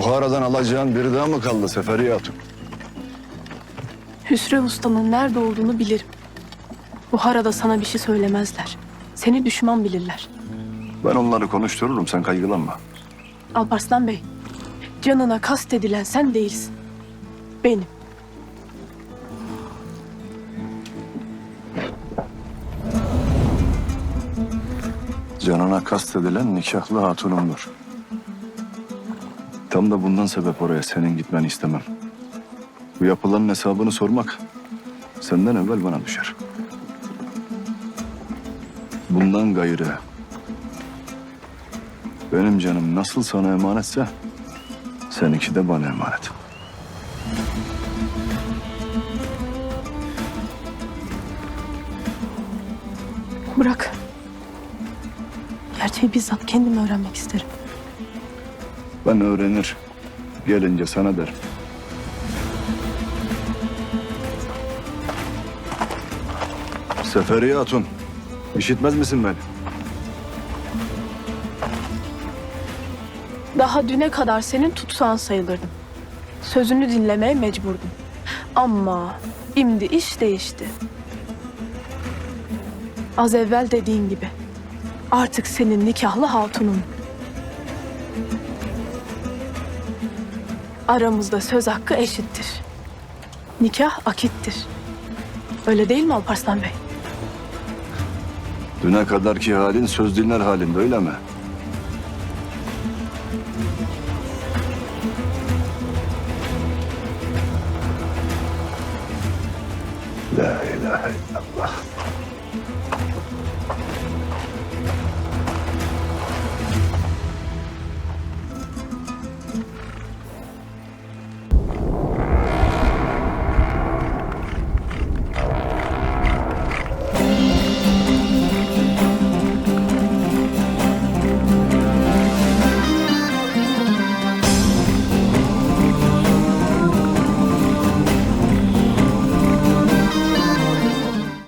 Buhara'dan alacağın biri daha mı kaldı Seferiye Hatun? Hüsrev Usta'nın nerede olduğunu bilirim. Buhara'da sana bir şey söylemezler. Seni düşman bilirler. Ben onları konuştururum sen kaygılanma. Alparslan Bey, canına kast edilen sen değilsin. Benim. Canına kastedilen nikahlı hatunumdur. Tam da bundan sebep oraya senin gitmeni istemem. Bu yapılanın hesabını sormak senden evvel bana düşer. Bundan gayrı benim canım nasıl sana emanetse seninki de bana emanet. Bırak. Gerçeği bizzat kendim öğrenmek isterim. Ben öğrenir. Gelince sana derim. Seferiye Hatun. işitmez misin beni? Daha düne kadar senin tutsağın sayılırdım. Sözünü dinlemeye mecburdum. Ama şimdi iş değişti. Az evvel dediğin gibi. Artık senin nikahlı hatunun. Aramızda söz hakkı eşittir. Nikah akittir. Öyle değil mi Alparslan Bey? Düne kadarki halin söz dinler halinde öyle mi? La ilahe illallah.